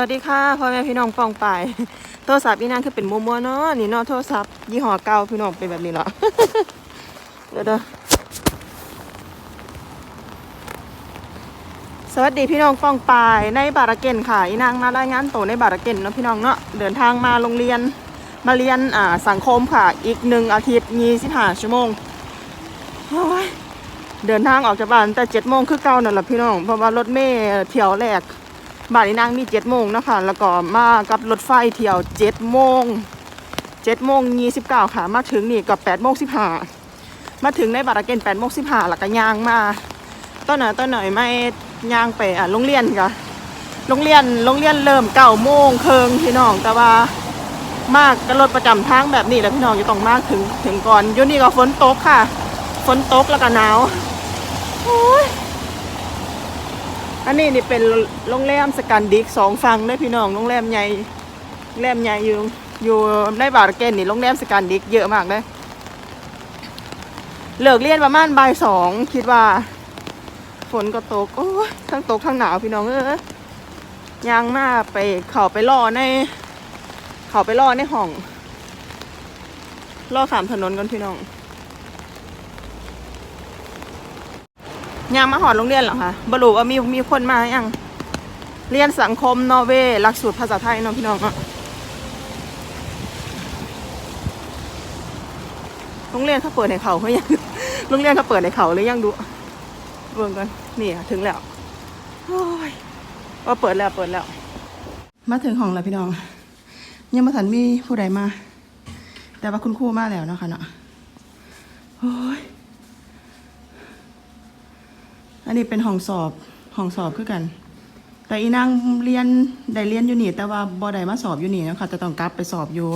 วัสดีค่ะพ่อแม่พี่น้องปองไปายโทรศัพท์อีนางคือเป็นมัวมัวๆเนาะนี่เนาะโทรศัพท์ยี่ห้อเก่าพี่น้องเป็นแบบนี้เหรอเดี๋ยวเด้อสวัสดีพี่น้องปองปายในบาราเกนค่ะอีนางมารายงานตัวในบาราเกนเนาะพี่น้องเนาะเดินทางมาโรงเรียนมาเรียนอ่าสังคมค่ะ อีกหนึ่งอาทิตย์ยี่สิบห้าชั่วโมงโเดินทางออกจากบ้านแต่เจ็ดโมงคือเก่านั่นแหละพี่น้องเพราะว่ารถเมล์เที่ยวแรก บ้านอีนางมีเจ็ดโมงนะคะแล้วก็มากับรถไฟเที่ยวเจ็ดโมงเจ็ดโมงยี่สิบเก้าค่ะ มาถึงนี่กับแปดโมงสิบห้ามาถึงในบาราเกนแปดโมงสิบห้าแล้วก็ย่างมาต้นหน่อยต้นหน่อยไม่ย่างไปอะโรงเรียนค่ะโรงเรียนโรงเรียนเริ่มเก้าโมงเคิงพี่น้องแต่ว่ามากกับรถประจำทางแบบนี้แหล้วพี่น้องจะต้องมากถึงถึงก่อนยุนี่ก็ฝนตกค่ะ ฝนตกแล้วก็หนาวโอ้ย อันนี้นี่เป็นโรงแรมสกันดิกสองฝั่งเด้พี่น้องโรงแรมใหญ่โรงแรมใหญ่อยู่อยู่ในบาร์เกนนี่โรงแรมสกันดิกเยอะมากเลยเลิกเรียนประมาณบ่ายสองคิดว่า ฝนก็ตกโอ้ยทั้งตกทั้งหนาวพี่น้องเอ้ยยางมาไปเข่าไปล่อใน เขาไปล่อในห้องล่อขามถนนกันพี่น้อง ยังมาหอดโรงเรียนเหรอคะบรูว่ามีมีคนมายังเรียนสังคมนอร์เวย์หลักสูตรภาษาไทยน้องพี่น้องอะโรงเรียนเขาเปิดในเขาเขายังโรงเรียนเขาเปิดในเขาหรือยังดูเบิ่งกันนี่ค่ะถึงแล้วโอ้ยว่าเปิดแล้วเปิดแล้ว มาถึงห้องแล้วพี่น้อง ยังมาสันมีผู้ใดมา แต่ว่าคุณครูมาแล้วเนาะค่ะเนาะโอ้ย อันนี้เป็นห้องสอบห้องสอบคือกัน แต่อีนางเรียนได้เรียนอยู่นี่ แต่ว่าบ่ได้มาสอบอยู่นี่นะคะจะต้องกลับไปสอบอยู่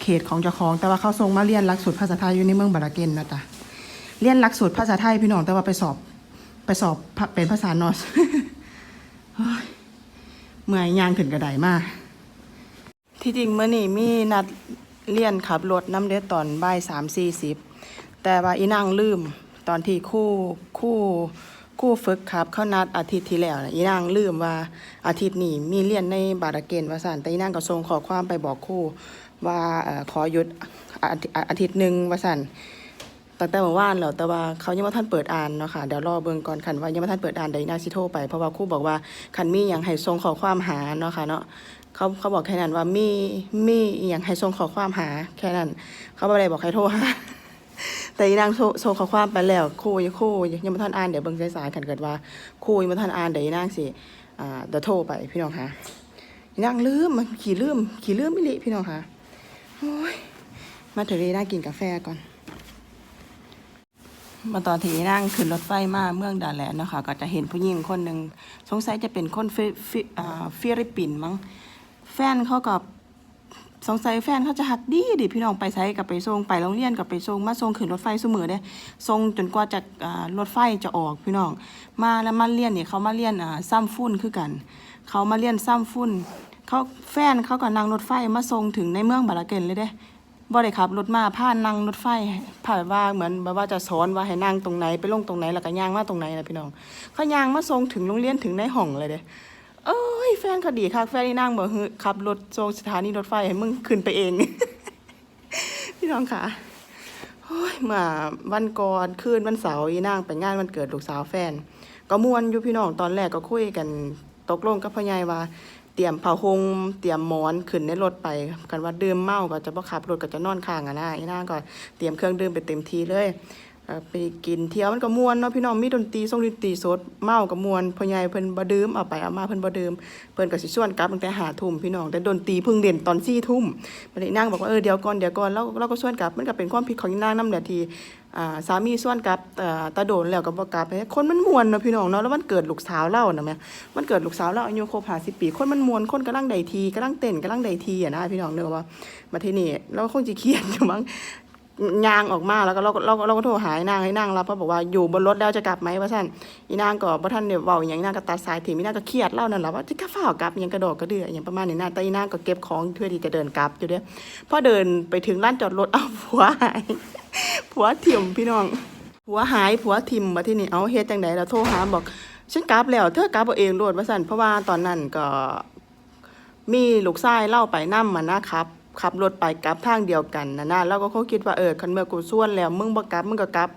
เขตของเจ้าของ แต่ว่าเขาส่งมาเรียนหลักสูตรภาษาไทยอยู่ในเมืองบาราเกนนะจ๊ะเรียนหลักสูตรภาษาไทยพี่น้องแต่ว่าไปสอบไปสอบเป็นภาษานอสเมื่อยยางขึ้นกระไดมาก ที่จริงเมื่อนี่มีนัดเรียนขับรถน้ำเด็ดตอนบ่ายสามสี่สิบแต่ว่าอีนางลืมตอนที่คู่คู่ คู่ฝึกครับเขานัดอาทิตย์ที่แล้วนะอีนางลืมว่าอาทิตย์นี้มีเรียนในบาราเกนว่าสันแต่อีนางก็ส่งขอความไปบอกครู่ว่าอขอหยุดอาทิตย์หนึ่งว่าสันตั้งแต่เมื่อวานแล้วแต่ว่าเขายังไม่ท่านเปิดอ่านเนาะค่ะเดี๋ยวรอเบิ่งก่อนคันว่ายังไม่ท่านเปิดอ่านเดี๋ยวอีนางสิโทรไปเพราะว่าครู่บอกว่าคันมีอย่างให้ส่งขอความหาเนาะค่ะเนาะเขาเขาบอกแค่นั้นว่ามีมีอย่างให้ส่งขอความหาแค่นั้น เขาไม่ได้บอกให้โทรหา แต่อีนางโทรส่งขอความไปแล้วครู่ยครู่ยังไม่ทันอ่านเดี๋ยวเบิ่งสายๆกันเกิดว่าครู่ยังไม่ทันอ่านเดี๋ยวนางสิอ่าเดี๋ยวโทรไปพี่น้องคะอีนางลืมมันขี่ลืมขี่ลืมไม่ลิพี่น้องคะโอ้ยมาถึงนี่น่ากินกาแฟก่อน มาตอนที่นั่งขึ้นรถไฟมาเมืองดาแลนนะคะก็จะเห็นผู้หญิงคนหนึ่งสงสัยจะเป็นคนฟิฟิฟิลิปปินส์มั้งแฟนเขากับ งสัยแฟนเขาจะหักดีดิพี่น้องไปใช้กับไปส่งไปโรงเรียนกับไปส่งมาส่งขึ้นรถไฟเสมอเด้ส่งจนกว่าจะรถไฟจะออกพี่น้อง มาแล้วมาเรียนเนี่ยเขามาเรียนอ่าซ้ำฟุ้นคือกัน เขามาเรียนซ้ำฟุ้นเขาแฟนเขาก็นั่งรถไฟมาส่งถึงในเมืองบาราเกนเลยเด้บ่ได้ขับรถมาผ่านนั่งรถไฟผ่านว่าเหมือนแบบว่าจะสอนว่าให้นั่งตรงไหนไปลงตรงไหนแล้วก็ย่างมาตรงไหนนะพี่น้องเขาย่างมาส่งถึงโรงเรียนถึงในห้องเลยเด้ เอ้ยแฟนเขาดีค่ะแฟนนี่นั่งบอกขับรถส่งสถานีรถไฟให้มึงขึ้นไปเอง พี่น้องค่ะโอ้ยมื่อวันก่อนคืนวันเสาร์อีนางไปงานวันเกิดลูกสาวแฟน ก็ม่วนอยู่พี่น้องตอนแรกก็คุยกันตกลงกับพ่อใหญ่ว่า เตรียมผ้าห่มเตรียมหมอนขึ้นในรถไป กันว่าดื่มเมาก็จะบ่ขับรถก็จะนอนข้างอะนะอีนางก็เตรียมเครื่องดื่มไปเต็มทีเลย ไปกินเที่ยวมันก็ม่วนเนาะพี่น้องมีดนตรีส่งดนตรีสดเมาก็ม่วนพ่อใหญ่เพิ่นบ่ดื่มเอาไปเอามาเพิ่นบ่ดื่มเพิ่นก็สิชวนกลับตั้งแต่5ทุ่มพี่น้องแต่ดนตรีเพิ่งเด่นตอน4ทุ่มบัดนี้นางบอกว่าเออเดี๋ยวก่อนเดี๋ยวก่อนแล้วเราก็ชวนกลับมันก็เป็นความผิดของอีนางนำแหละที่สามีชวนกับตาโดนแล้วก็บ่กลับเฮ้ยคนมันมวนเนาะพี่น้องเนาะแล้วมันเกิดลูกสาวเล่าน่ะแม่มันเกิดลูกสาวเราอายุครบห้าสิบปี คนมันมวนคนกำลังใดทีกำลังเต้นกำลังใดทีอะนะพี่น้องเนอะว่ามาที่นี่เราคงจะเครียดอยู่มั้ง ยางออกมาแล้วก็เราก็เราก็เราก็โทรหาไอ้นางให้นางรับเพราะบอกว่าอยู่บนรถแล้วจะกลับไหมว่าท่านอีนางก็บ่ท่านเนี่ยเว้าอย่างอีนางก็ตัดสายถิ่มอีนางก็เครียดเล่านั่นแหละว่าจะกลับฝ้าวกลับยังกระโดดกระเดืออย่างประมาณนี้นะแต่อีนางก็เก็บของเพื่อที่จะเดินกลับอยู่เด้อพอเดินไปถึงร้านจอดรถเอาผัวหายผัวถิ่มพี่น้องผัวหายผัวทิมมาที่นี่เอาเฮ็ดจังไดแล้วโทรหาบอกฉันกลับแล้วเธอกลับเอาเองโลดว่าสั่นเพราะว่าตอนนั้นก็มีลูกชายเล่าไปนํมานะครับ ขับรถไปกลับทางเดียวกันนะนะแล้วก็เขาคิดว่าเออคันเมื่อกูส่วนแล้วมึงบ่กลับมึงก็กลับ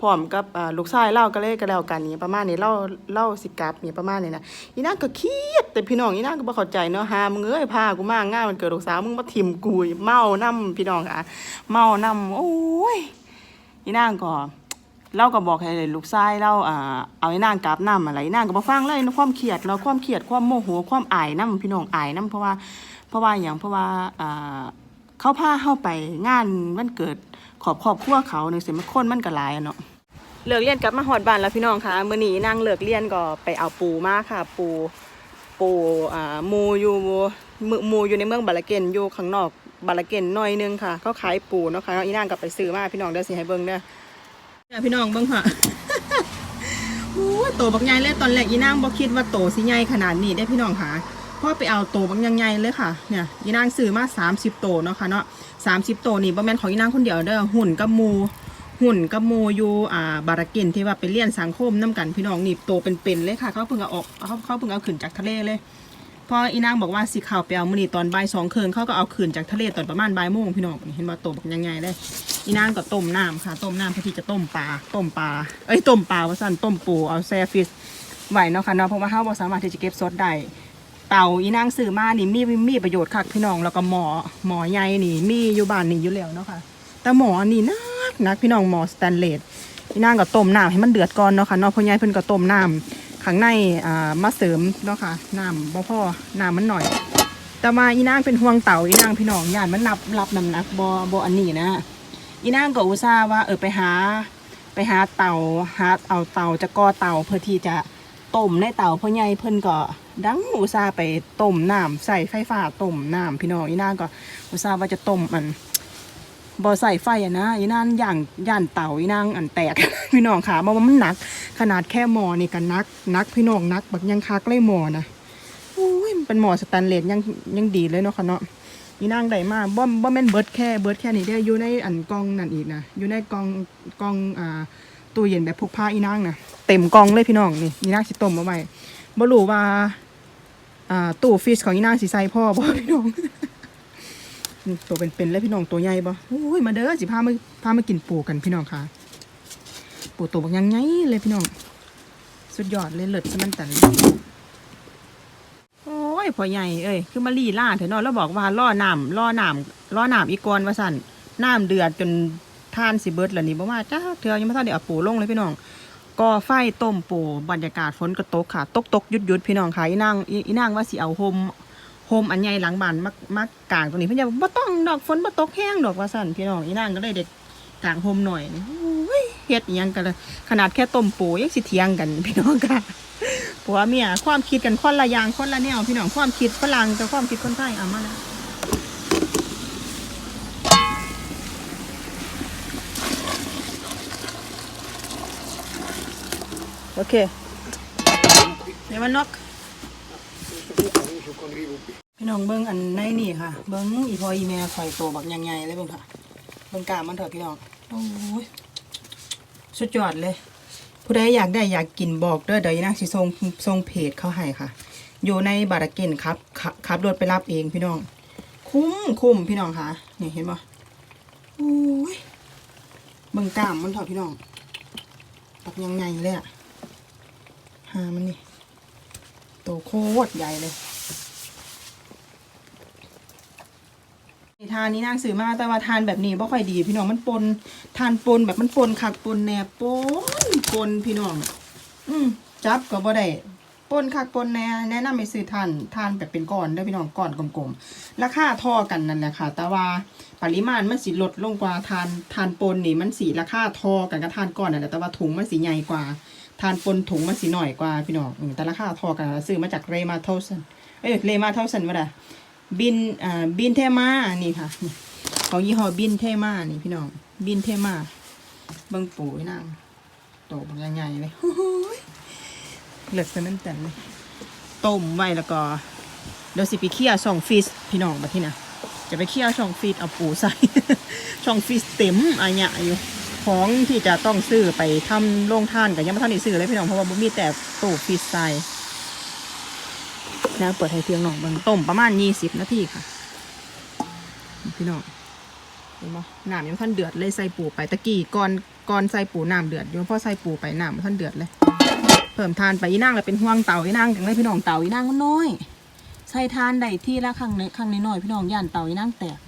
พร้อมกับลูกชายเล่าก็เลยก็แล้วกันนี่ประมาณนี้เล่าเล่าสิกลับนี่ประมาณนี้นะอีนางก็เครียดแต่พี่น้องอีนางก็บ่เข้าใจเนาะหามึงเอ้ยพากูมางานวันเกิดลูกสาวมึงมาทิ่มกูเมานํพี่น้องค่ะเมานํโอ้ยอีนางก็เราก็บอกให้ลูกชายเราอ่าเอาไอ้นางกราบน้ำอะไรนางก็บ่ฟังเลยนะความเครียดเราความเครียดความโมโหความอายน้ำพี่น้องอายน้ำเพราะว่า เพราะว่าอย่างเพราะว่าอ่าเขาพาเข้าไปงานวันเกิดขอบครอบครัวเขาหนึ่งสิมันคนมันก็หลายอะเนาะเลิกเรียนกลับมาหอดบ้านแล้วพี่น้องค่ะมื้อนี้นางเลิกเรียนก็ไปเอาปูมาค่ะ ปูปูอ่าหมูอยู่มือหมูอยู่ในเมืองบาลาเกนอยู่ข้างนอกบาลาเกนหน่อยนึงค่ะเขาขายปูเนาะค่ะอีนางก็ไปซื้อมาพี่น้องเด้อสิให้เบิ่งเด้อเนี่ยพี่น้องเบิ่งค่ะโอ้ยโตบักใหญ่เลยตอนแรกอีนางบ่คิดว่าโตสิใหญ่ขนาดนี้ได้พี่น้องค่ะ พ่อไปเอาโตบักใหญ่เลยค่ะ เนี่ยอีนางซื้อมา30โตเนาะค่ะเนาะ30โตนี่บ่แม่นของอีนางคนเดียวเด้อหุ่นกับมูหุ่นกับมูอยู่อ่าบารากินที่ว่าไปเรียนสังคมนํกันพี่น้องนี่โตเป็นๆเลยค่ะ เขาเพิ่งเอาออกเขาเขาเพิ่งเอาขึ้นจากทะเลเลยพออีนางบอกว่าสิข่าวไปเอามือนี้ตอนบ่ายสองเคืนเขาก็เอาคืนจากทะเลตอนประมาณบ่ายโมงพี่น้องเห็นว่าโตบักใหญ่เลยอีนางก็ต้มน้ำค่ะต้มน้ำเพื่อที่จะต้มปลาต้มปลาเอ้ยต้มปลาว่าสั่นต้มปูเอาแซฟิชไหวเนาะค่ะเนาะเพราะว่าเฮาบ่สามารถที่จะเก็บสดได้ เต่าอีนางซื้อมานี่มีมีประโยชน์คักพี่น้องแล้วก็หมอหมอใหญ่นี่ มีอยู่บ้านนี่อยู่แล้วเนาะค่ะแต่หมอนี่นักนักพี่น้องหมอสแตนเลสอีนางก็ต้มน้ำให้มันเดือดก่อนเนาะค่ะเนาะพ่อใหญ่เพิ่นก็ต้มน้ำข้างในอ่ามาเสริมเนาะค่ะน้ำบ่พอน้ำมันหน่อย แต่ว่าอีนางเป็นห่วงเต่าอีนางพี่น้องย่านมันรับรับน้ำหนักบ่บ่อันนี้นะอีนางก็อุตส่าห์ว่าเออไปหา ไปหาเต่าหาเอาเต่าจะก่อเต่าเพื่อที่จะ ต้มในเตาพ่อใหญ่เพิ่นก็ดังอุตส่าห์ไปต้มน้ำใส่ไฟฟ้าต้มน้ำพี่น้องอีนางก็อุตส่าห์ว่าจะต้มมันบ่ใส่ไฟอะนะอีนางย่างย่านเตาอีนางอันแตก พี่น้องค่ะเพราะว่ามันหนัก ขนาดแค่หมอนี่ก็นักนักพี่น้องนักแบบยังคักเลยหมอนะโอ้ยเป็นหมอสแตนเลสยังยังดีเลยเนาะค่ะเนาะอีนางได้มาบ่บ่แม่นเบิดแค่เบิดแค่นี้ได้ออยู่ในอันกล่องนั่นอีกนะอยู่ในกล่องกล่องอ่า ตู้เย็นแบบพกพาอีนางนะเต็มกองเลยพี่น้องนี่อีนางสิต้มเอาไว้บ่รู้ว่าอ่าตู้ฟิชของอีนางสิใส่พ่อบ่พี่น้องตัวเป็นๆเลยพี่น้องตัวใหญ่บ่โอ้ยมาเด้อสิพามาพามากินปูกันพี่น้องค่ะ ปูตัวบักยังไงเลยพี่น้อง สุดยอดเลยเลิศสมันตันโอ้ยพ่อใหญ่เอ้ยคือมาลีล่าเถอะเนาะแล้วบอกว่าล่อน้ำล่อน้ำล่อน้ำอีกกอนว่าสั่นน้ำเดือดจน ทานสิเบิดแล้วนี่บ่มาจ้าเธอยังไม่ทันได้เอาปูลงเลยพี่น้องก่อไฟต้มปูบรรยากาศฝนก็ตกค่ะ ตกตกหยุดหยุดพี่น้องค่ะอีนางอีอีนางว่าสิเอาโฮมโฮมอันใหญ่หลังบ้านมามากกางตรงนี้พิ่นจะบ่ต้องดอกฝนบ่ตกแห้งดอกว่าสั่นพี่น้องอีนางก็เลยเด็กกางโฮมหน่อยนี่โอ้ยเฮ็ดยังกันเลยขนาดแค่ต้มปูยังสิเถียงกันพี่น้องค่ะผัวเมียความคิดกันคนละอย่างคนละแนวพี่น้องความคิดฝรั่งกับความคิดคนไทยเอามาแล้ว โอเคเดี๋ยวมันนกพี่น้องเบิ้งอันในนี่ค่ะ เบิ้งอีพออีแม่คอยโตบักยังไงเลยเบิ้งค่ะเบิ้งกามมันเถอะพี่น้องโอ้ยสุดยอดเลย ผู้ใดอยากได้อยากกินบอกเด้อเดี๋ยวนางสิส่งส่งเพจเขาให้ค่ะ อยู่ในบาราเกนครับขับรถไปรับเองพี่น้อง คุ้มคุ้มพี่น้องค่ะนี่เห็นปะโอ้ยเบิ่งกามมันเถอะพี่น้องตักยังไงเลยอะ หามันนี่โตโคตรใหญ่เลยทานนี้นางซื้อมาแต่ว่าทานแบบนี้บ่ค่อยดี พี่น้องมันปนทานปนแบบมันปนคักปนแหนบปนปนพี่น้อง อืมจับก็บ่ได้ปนคักปนแหน่แนะนำให้ซื้อทานทานแบบเป็นก้อนเด้พี่น้องก้อนกลมๆราคาท่อกันนั่นแหละค่ะ แต่ว่าปริมาณมันสิลดลงกว่าทานทานปนนี่มันสีราคาท่อกันกับทานก้อนนั่นแหละแต่ว่าถุงมันสีใหญ่กว่า ทานปนถุงมันสีหน่อยกว่าพี่น้องแต่ราคาทอกันซื้อมาจากเรมาเทลสันเอ้ยเรมาเทลสันว่าไดบินอ่าบินเทมานี่ค่ะของยี่ห้อบินเทมานี่พี่น้องบินเทมาเบิ่งปูไว้นางโตบางใหญ่เลยเหลือแต่นั่นแต่เลยต้มไว้แล้วก็เดี๋ยวสิไปเคี่ยวช่องฟิสพี่น้องมาที่นะจะไปเคี่ยวช่องฟิสเอาปูใส่ช่องฟิสเต็มอะไรเงี้ยอยู่ ของที่จะต้องซื้อไปทำโรงทานกับยังไม่ทันได้ซื้อเลยพี่น้องเพราะว่าบ่มีแต่ตู้ฟิสใส่แล้วเปิดให้เพียงหน่องเบิ่งต้มประมาณยี่สิบนาทีค่ะ พี่น้องเห็นบ่น้ำยังพันเดือดเลยใส่ปูไปตะกี้ก่อนก่อนใส่ปูน้ำเดือดอยู่พอใส่ปูไปน้ำมันพันเดือดเลย เพิ่มทานไปอีนางเลยเป็นห่วงเต่าอีนางจังเลยพี่น้องเต่าอีนางมันน้อย ใส่ทานได้ที่ละครั้งในครั้งน้อยพี่น้องย่านเต่าอีนางแตก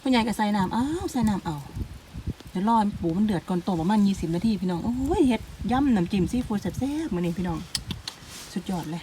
พ่อใหญ่ก็ใส่น้ำอ้าวใส่น้ำเอา ยวรอปูมันเดือดก่อนต้มประมาณยี่สิบนาทีพี่น้อง โอ้ยเฮ็ดย่ำน้ำจิ้มซีฟู้ดแซ่บๆมื้อนี้พี่น้อง สุดยอดเลย